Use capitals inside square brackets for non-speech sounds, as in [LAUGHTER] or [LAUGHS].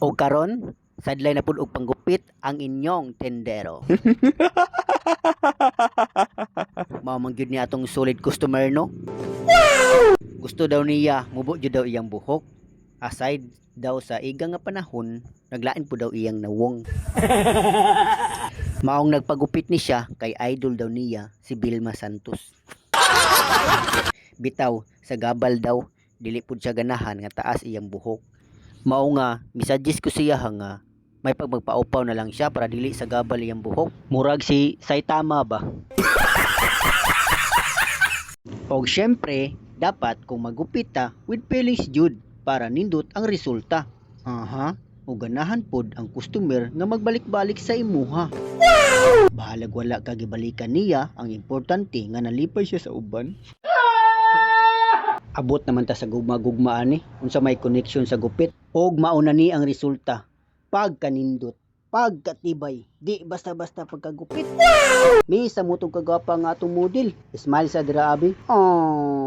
O karon, sadlay na pud og panggupit ang inyong tendero. [LAUGHS] Mao man gyud ni atong solid customer no. Gusto daw niya mubo jud daw iyang buhok. Aside daw sa iga nga panahon, naglain po daw iyang nawong. [LAUGHS] Maong nagpagupit ni siya kay idol daw niya si Vilma Santos. [LAUGHS] Bitaw sa gabal daw dili pud siya ganahan nga taas iyang buhok. Mao nga misagis ko siya nga may pagmagpaupaw na lang siya para dili sa gabal iyang buhok. Murag si Saitama ba? [LAUGHS] Og syempre, dapat kung magupit ta with feelings jud para nindot ang resulta. Aha, o ganahan pod ang customer nga magbalik-balik sa imuha. Bahalag wala ka gibalikan niya, ang importante nga nalipay siya sa uban. Abot naman ta sa gugma-gugmaan ni, unsa may connection sa gupit. Og mauna ni ang resulta. Pagkanindot, pagkatibay, di basta-basta pagkagupit. Mi sa mutong kagapa nga atong model. Smile sa dira abi. Oh.